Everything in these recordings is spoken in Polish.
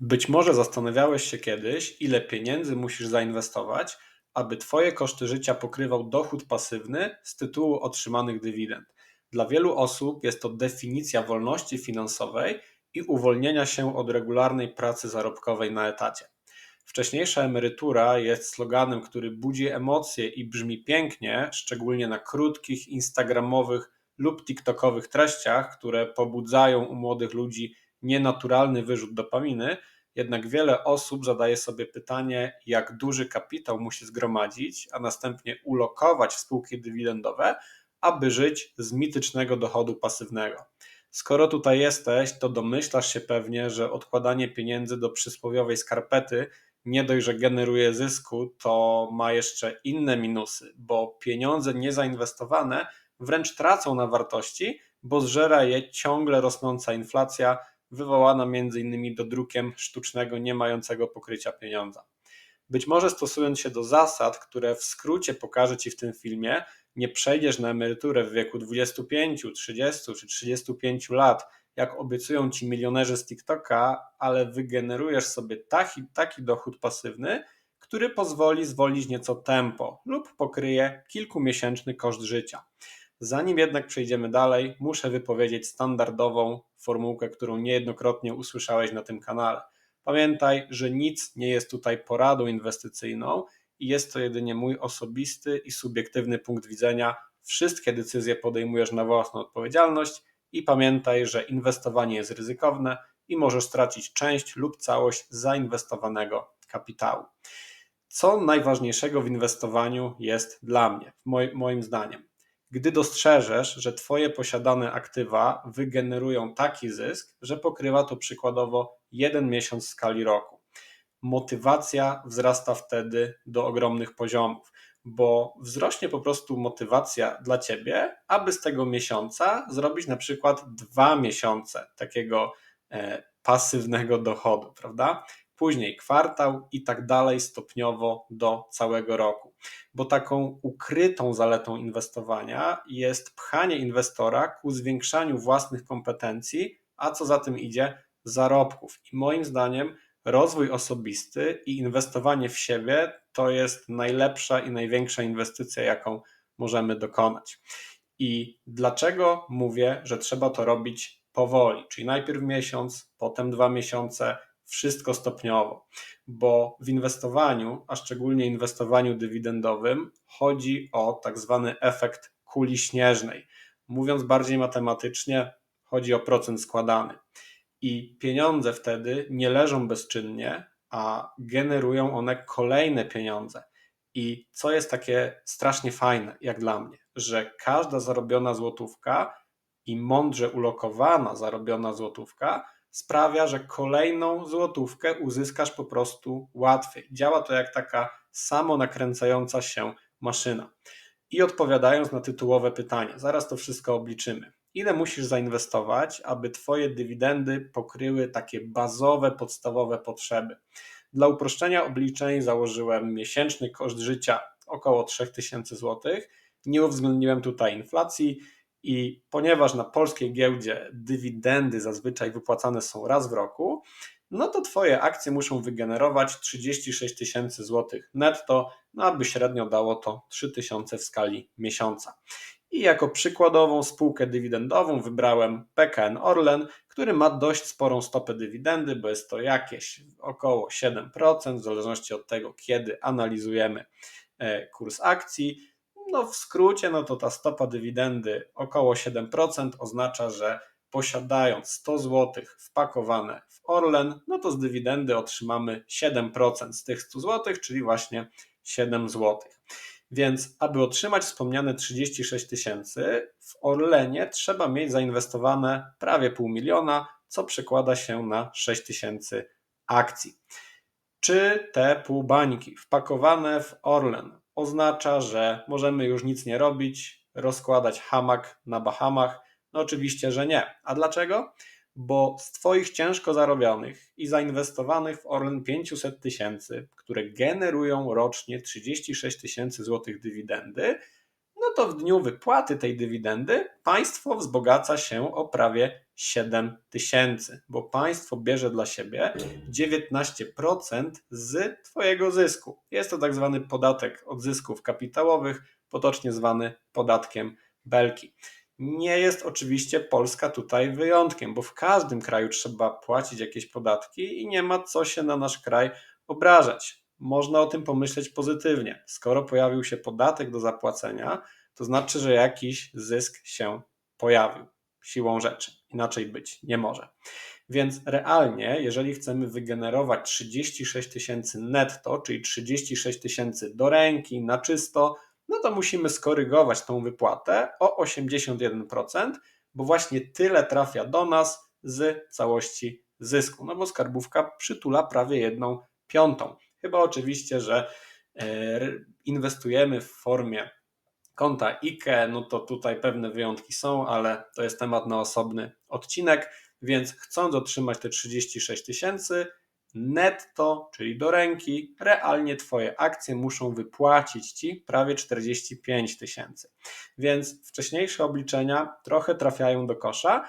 Być może zastanawiałeś się kiedyś, ile pieniędzy musisz zainwestować, aby Twoje koszty życia pokrywał dochód pasywny z tytułu otrzymanych dywidend. Dla wielu osób jest to definicja wolności finansowej i uwolnienia się od regularnej pracy zarobkowej na etacie. Wcześniejsza emerytura jest sloganem, który budzi emocje i brzmi pięknie, szczególnie na krótkich, instagramowych lub TikTokowych treściach, które pobudzają u młodych ludzi nienaturalny wyrzut dopaminy, jednak wiele osób zadaje sobie pytanie, jak duży kapitał musi zgromadzić, a następnie ulokować w spółki dywidendowe, aby żyć z mitycznego dochodu pasywnego. Skoro tutaj jesteś, to domyślasz się pewnie, że odkładanie pieniędzy do przysłowiowej skarpety nie dość, że generuje zysku, to ma jeszcze inne minusy, bo pieniądze niezainwestowane wręcz tracą na wartości, bo zżera je ciągle rosnąca inflacja, wywołana m.in. dodrukiem sztucznego, nie mającego pokrycia pieniądza. Być może stosując się do zasad, które w skrócie pokażę Ci w tym filmie, nie przejdziesz na emeryturę w wieku 25, 30 czy 35 lat, jak obiecują Ci milionerzy z TikToka, ale wygenerujesz sobie taki, taki dochód pasywny, który pozwoli zwolnić nieco tempo lub pokryje kilkumiesięczny koszt życia. Zanim jednak przejdziemy dalej, muszę wypowiedzieć standardową formułkę, którą niejednokrotnie usłyszałeś na tym kanale. Pamiętaj, że nic nie jest tutaj poradą inwestycyjną i jest to jedynie mój osobisty i subiektywny punkt widzenia. Wszystkie decyzje podejmujesz na własną odpowiedzialność i pamiętaj, że inwestowanie jest ryzykowne i możesz stracić część lub całość zainwestowanego kapitału. Co najważniejszego w inwestowaniu jest dla mnie, moim zdaniem? Gdy dostrzeżesz, że Twoje posiadane aktywa wygenerują taki zysk, że pokrywa to przykładowo jeden miesiąc w skali roku. Motywacja wzrasta wtedy do ogromnych poziomów, bo wzrośnie po prostu motywacja dla Ciebie, aby z tego miesiąca zrobić na przykład dwa miesiące takiego e, pasywnego dochodu, prawda? Później kwartał i tak dalej stopniowo do całego roku. Bo taką ukrytą zaletą inwestowania jest pchanie inwestora ku zwiększaniu własnych kompetencji, a co za tym idzie, zarobków. I moim zdaniem rozwój osobisty i inwestowanie w siebie to jest najlepsza i największa inwestycja, jaką możemy dokonać. I dlaczego mówię, że trzeba to robić powoli? Czyli najpierw miesiąc, potem dwa miesiące, wszystko stopniowo, bo w inwestowaniu, a szczególnie inwestowaniu dywidendowym, chodzi o tak zwany efekt kuli śnieżnej. Mówiąc bardziej matematycznie, chodzi o procent składany. I pieniądze wtedy nie leżą bezczynnie, a generują one kolejne pieniądze. I co jest takie strasznie fajne, jak dla mnie, że każda zarobiona złotówka i mądrze ulokowana zarobiona złotówka sprawia, że kolejną złotówkę uzyskasz po prostu łatwiej. Działa to jak taka samo nakręcająca się maszyna. I odpowiadając na tytułowe pytanie, zaraz to wszystko obliczymy. Ile musisz zainwestować, aby Twoje dywidendy pokryły takie bazowe, podstawowe potrzeby? Dla uproszczenia obliczeń założyłem miesięczny koszt życia około 3000 zł. Nie uwzględniłem tutaj inflacji, i ponieważ na polskiej giełdzie dywidendy zazwyczaj wypłacane są raz w roku, no to Twoje akcje muszą wygenerować 36 tysięcy złotych netto, no aby średnio dało to 3 tysiące w skali miesiąca. I jako przykładową spółkę dywidendową wybrałem PKN Orlen, który ma dość sporą stopę dywidendy, bo jest to jakieś około 7%, w zależności od tego, kiedy analizujemy e, kurs akcji. No w skrócie, no to ta stopa dywidendy około 7% oznacza, że posiadając 100 zł wpakowane w Orlen, no to z dywidendy otrzymamy 7% z tych 100 zł, czyli właśnie 7 zł. Więc aby otrzymać wspomniane 36 tysięcy, w Orlenie trzeba mieć zainwestowane prawie pół miliona, co przekłada się na 6 tysięcy akcji. Czy te półbańki wpakowane w Orlen oznacza, że możemy już nic nie robić, rozkładać hamak na Bahamach? No oczywiście, że nie. A dlaczego? Bo z Twoich ciężko zarobionych i zainwestowanych w Orlen 500 tysięcy, które generują rocznie 36 tysięcy złotych dywidendy, no to w dniu wypłaty tej dywidendy państwo wzbogaca się o prawie 7 tysięcy, bo państwo bierze dla siebie 19% z Twojego zysku. Jest to tak zwany podatek od zysków kapitałowych, potocznie zwany podatkiem Belki. Nie jest oczywiście Polska tutaj wyjątkiem, bo w każdym kraju trzeba płacić jakieś podatki i nie ma co się na nasz kraj obrażać. Można o tym pomyśleć pozytywnie. Skoro pojawił się podatek do zapłacenia, to znaczy, że jakiś zysk się pojawił siłą rzeczy. Inaczej być nie może. Więc realnie, jeżeli chcemy wygenerować 36 tysięcy netto, czyli 36 tysięcy do ręki, na czysto, no to musimy skorygować tą wypłatę o 81%, bo właśnie tyle trafia do nas z całości zysku. No bo skarbówka przytula prawie jedną piątą. Chyba oczywiście, że e, inwestujemy w formie konta IKE, no to tutaj pewne wyjątki są, ale to jest temat na osobny odcinek, więc chcąc otrzymać te 36 tysięcy, netto, czyli do ręki, realnie Twoje akcje muszą wypłacić Ci prawie 45 tysięcy. Więc wcześniejsze obliczenia trochę trafiają do kosza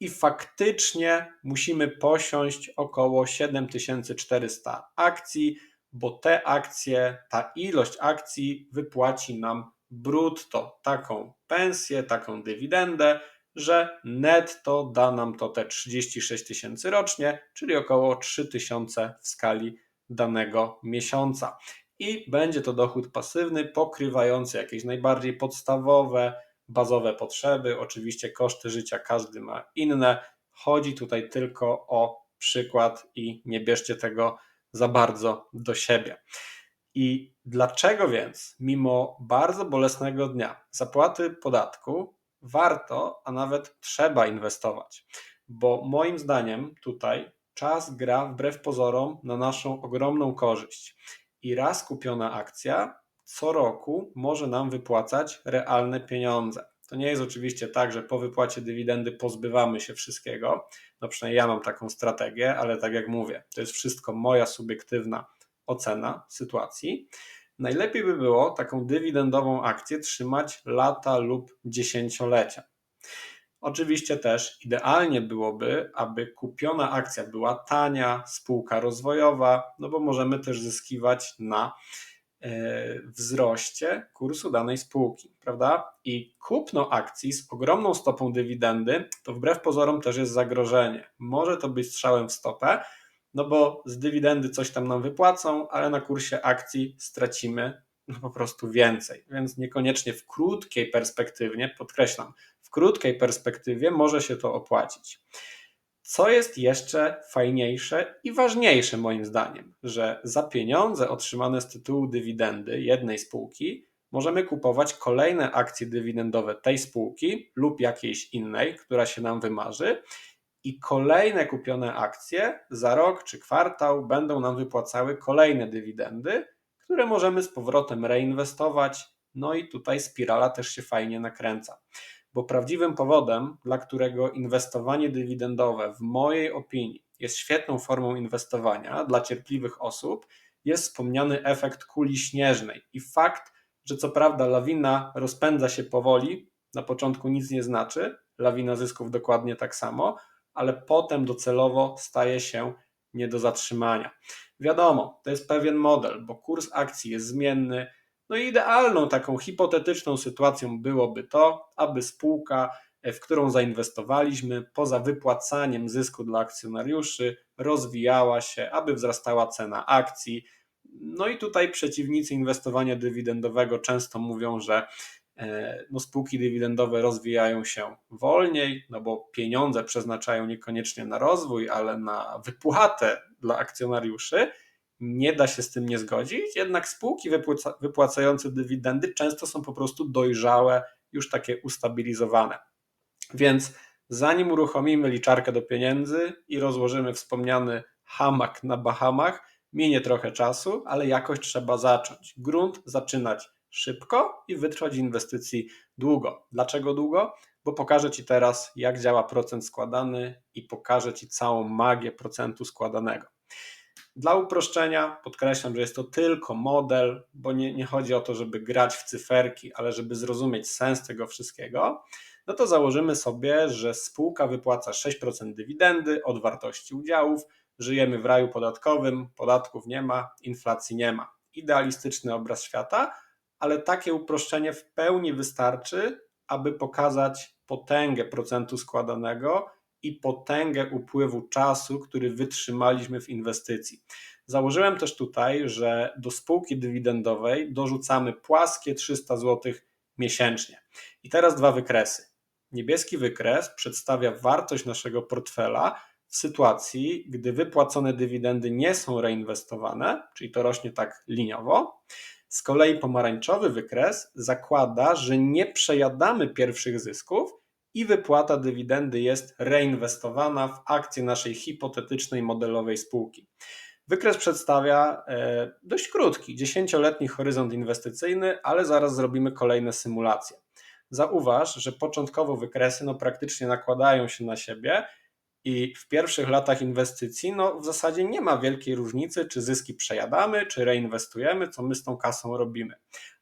i faktycznie musimy posiąść około 7400 akcji, bo te akcje, ta ilość akcji wypłaci nam brutto taką pensję, taką dywidendę, że netto da nam to te 36 tysięcy rocznie, czyli około 3 tysiące w skali danego miesiąca. I będzie to dochód pasywny pokrywający jakieś najbardziej podstawowe, bazowe potrzeby. Oczywiście koszty życia każdy ma inne. Chodzi tutaj tylko o przykład i nie bierzcie tego za bardzo do siebie. I dlaczego więc, mimo bardzo bolesnego dnia zapłaty podatku, warto, a nawet trzeba inwestować? Bo moim zdaniem tutaj czas gra wbrew pozorom na naszą ogromną korzyść. I raz kupiona akcja co roku może nam wypłacać realne pieniądze. To nie jest oczywiście tak, że po wypłacie dywidendy pozbywamy się wszystkiego. No przynajmniej ja mam taką strategię, ale tak jak mówię, to jest wszystko moja subiektywna ocena sytuacji. Najlepiej by było taką dywidendową akcję trzymać lata lub dziesięciolecia. Oczywiście też idealnie byłoby, aby kupiona akcja była tania, spółka rozwojowa, no bo możemy też zyskiwać na wzroście kursu danej spółki, prawda? I kupno akcji z ogromną stopą dywidendy to wbrew pozorom też jest zagrożenie. Może to być strzałem w stopę, no bo z dywidendy coś tam nam wypłacą, ale na kursie akcji stracimy no po prostu więcej. Więc niekoniecznie w krótkiej perspektywie, podkreślam, w krótkiej perspektywie może się to opłacić. Co jest jeszcze fajniejsze i ważniejsze moim zdaniem, że za pieniądze otrzymane z tytułu dywidendy jednej spółki możemy kupować kolejne akcje dywidendowe tej spółki lub jakiejś innej, która się nam wymarzy i kolejne kupione akcje za rok czy kwartał będą nam wypłacały kolejne dywidendy, które możemy z powrotem reinwestować. No i tutaj spirala też się fajnie nakręca. Bo prawdziwym powodem, dla którego inwestowanie dywidendowe, w mojej opinii, jest świetną formą inwestowania dla cierpliwych osób, jest wspomniany efekt kuli śnieżnej i fakt, że co prawda lawina rozpędza się powoli, na początku nic nie znaczy, lawina zysków dokładnie tak samo, ale potem docelowo staje się nie do zatrzymania. Wiadomo, to jest pewien model, bo kurs akcji jest zmienny. No i idealną taką hipotetyczną sytuacją byłoby to, aby spółka, w którą zainwestowaliśmy, poza wypłacaniem zysku dla akcjonariuszy, rozwijała się, aby wzrastała cena akcji. No i tutaj przeciwnicy inwestowania dywidendowego często mówią, że E, no spółki dywidendowe rozwijają się wolniej, no bo pieniądze przeznaczają niekoniecznie na rozwój, ale na wypłatę dla akcjonariuszy. Nie da się z tym nie zgodzić, jednak spółki wypłaca, wypłacające dywidendy często są po prostu dojrzałe, już takie ustabilizowane. Więc zanim uruchomimy liczarkę do pieniędzy i rozłożymy wspomniany hamak na Bahamach, minie trochę czasu, ale jakoś trzeba zacząć. Grunt zaczynać szybko i wytrwać inwestycji długo. Dlaczego długo? Bo pokażę Ci teraz, jak działa procent składany i pokażę Ci całą magię procentu składanego. Dla uproszczenia podkreślam, że jest to tylko model, bo nie, nie chodzi o to, żeby grać w cyferki, ale żeby zrozumieć sens tego wszystkiego. No to założymy sobie, że spółka wypłaca 6% dywidendy od wartości udziałów, żyjemy w raju podatkowym, podatków nie ma, inflacji nie ma. Idealistyczny obraz świata, ale takie uproszczenie w pełni wystarczy, aby pokazać potęgę procentu składanego i potęgę upływu czasu, który wytrzymaliśmy w inwestycji. Założyłem też tutaj, że do spółki dywidendowej dorzucamy płaskie 300 zł miesięcznie. I teraz dwa wykresy. Niebieski wykres przedstawia wartość naszego portfela w sytuacji, gdy wypłacone dywidendy nie są reinwestowane, czyli to rośnie tak liniowo. Z kolei pomarańczowy wykres zakłada, że nie przejadamy pierwszych zysków i wypłata dywidendy jest reinwestowana w akcje naszej hipotetycznej modelowej spółki. Wykres przedstawia e, dość krótki, 10-letni horyzont inwestycyjny, ale zaraz zrobimy kolejne symulacje. Zauważ, że początkowo wykresy no, praktycznie nakładają się na siebie i w pierwszych latach inwestycji no, w zasadzie nie ma wielkiej różnicy, czy zyski przejadamy, czy reinwestujemy, co my z tą kasą robimy.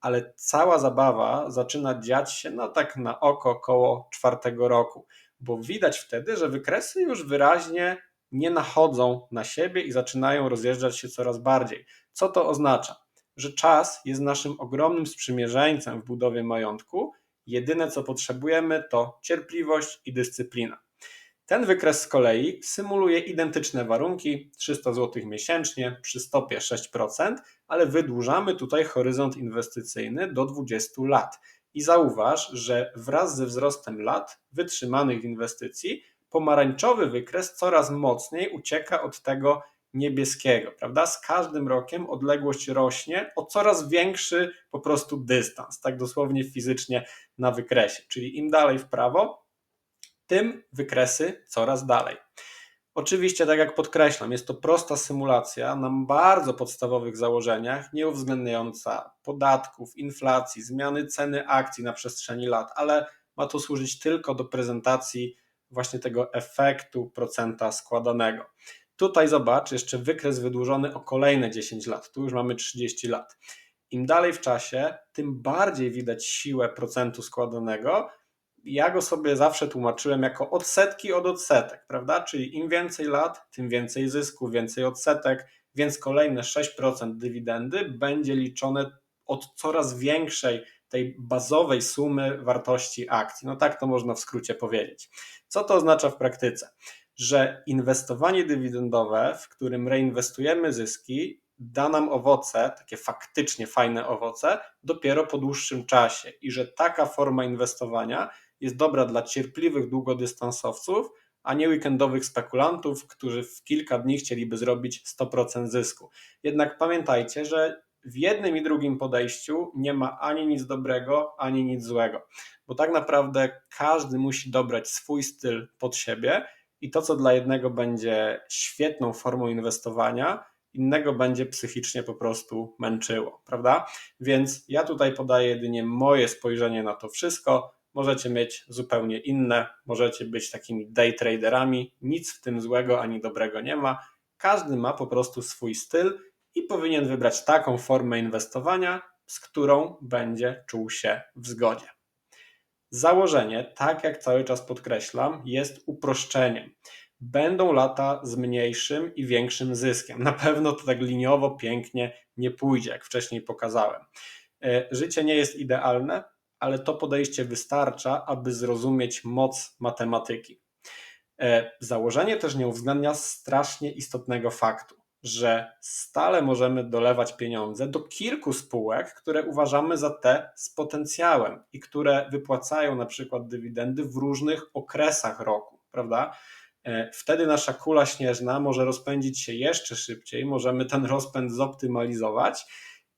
Ale cała zabawa zaczyna dziać się no tak na oko około czwartego roku, bo widać wtedy, że wykresy już wyraźnie nie nachodzą na siebie i zaczynają rozjeżdżać się coraz bardziej. Co to oznacza? Że czas jest naszym ogromnym sprzymierzeńcem w budowie majątku. Jedyne co potrzebujemy to cierpliwość i dyscyplina. Ten wykres z kolei symuluje identyczne warunki 300 zł miesięcznie przy stopie 6%, ale wydłużamy tutaj horyzont inwestycyjny do 20 lat. I zauważ, że wraz ze wzrostem lat wytrzymanych inwestycji, pomarańczowy wykres coraz mocniej ucieka od tego niebieskiego, prawda? Z każdym rokiem odległość rośnie o coraz większy po prostu dystans, tak dosłownie fizycznie na wykresie. Czyli im dalej w prawo, tym wykresy coraz dalej. Oczywiście, tak jak podkreślam, jest to prosta symulacja na bardzo podstawowych założeniach, nie uwzględniająca podatków, inflacji, zmiany ceny akcji na przestrzeni lat, ale ma to służyć tylko do prezentacji właśnie tego efektu procenta składanego. Tutaj zobacz, jeszcze wykres wydłużony o kolejne 10 lat. Tu już mamy 30 lat. Im dalej w czasie, tym bardziej widać siłę procentu składanego, ja go sobie zawsze tłumaczyłem jako odsetki od odsetek, prawda? Czyli im więcej lat, tym więcej zysku, więcej odsetek, więc kolejne 6% dywidendy będzie liczone od coraz większej tej bazowej sumy wartości akcji. No tak to można w skrócie powiedzieć. Co to oznacza w praktyce? Że inwestowanie dywidendowe, w którym reinwestujemy zyski, da nam owoce, takie faktycznie fajne owoce, dopiero po dłuższym czasie i że taka forma inwestowania jest dobra dla cierpliwych długodystansowców, a nie weekendowych spekulantów, którzy w kilka dni chcieliby zrobić 100% zysku. Jednak pamiętajcie, że w jednym i drugim podejściu nie ma ani nic dobrego, ani nic złego, bo tak naprawdę każdy musi dobrać swój styl pod siebie i to, co dla jednego będzie świetną formą inwestowania, innego będzie psychicznie po prostu męczyło, prawda? Więc ja tutaj podaję jedynie moje spojrzenie na to wszystko możecie mieć zupełnie inne, możecie być takimi day traderami, nic w tym złego ani dobrego nie ma. Każdy ma po prostu swój styl i powinien wybrać taką formę inwestowania, z którą będzie czuł się w zgodzie. Założenie, tak jak cały czas podkreślam, jest uproszczeniem. Będą lata z mniejszym i większym zyskiem. Na pewno to tak liniowo, pięknie nie pójdzie, jak wcześniej pokazałem. E, życie nie jest idealne, ale to podejście wystarcza, aby zrozumieć moc matematyki. E, założenie też nie uwzględnia strasznie istotnego faktu, że stale możemy dolewać pieniądze do kilku spółek, które uważamy za te z potencjałem i które wypłacają na przykład dywidendy w różnych okresach roku, prawda? E, wtedy nasza kula śnieżna może rozpędzić się jeszcze szybciej, możemy ten rozpęd zoptymalizować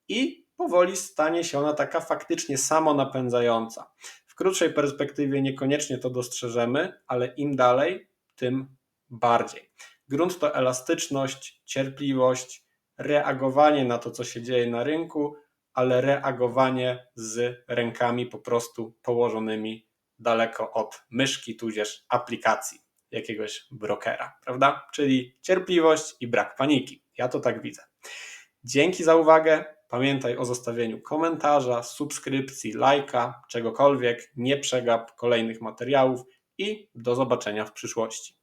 i powoli stanie się ona taka faktycznie samonapędzająca. W krótszej perspektywie niekoniecznie to dostrzeżemy, ale im dalej, tym bardziej. Grunt to elastyczność, cierpliwość, reagowanie na to, co się dzieje na rynku, ale reagowanie z rękami po prostu położonymi daleko od myszki, tudzież aplikacji jakiegoś brokera, prawda? Czyli cierpliwość i brak paniki. Ja to tak widzę. Dzięki za uwagę. Pamiętaj o zostawieniu komentarza, subskrypcji, lajka, czegokolwiek. Nie przegap kolejnych materiałów i do zobaczenia w przyszłości.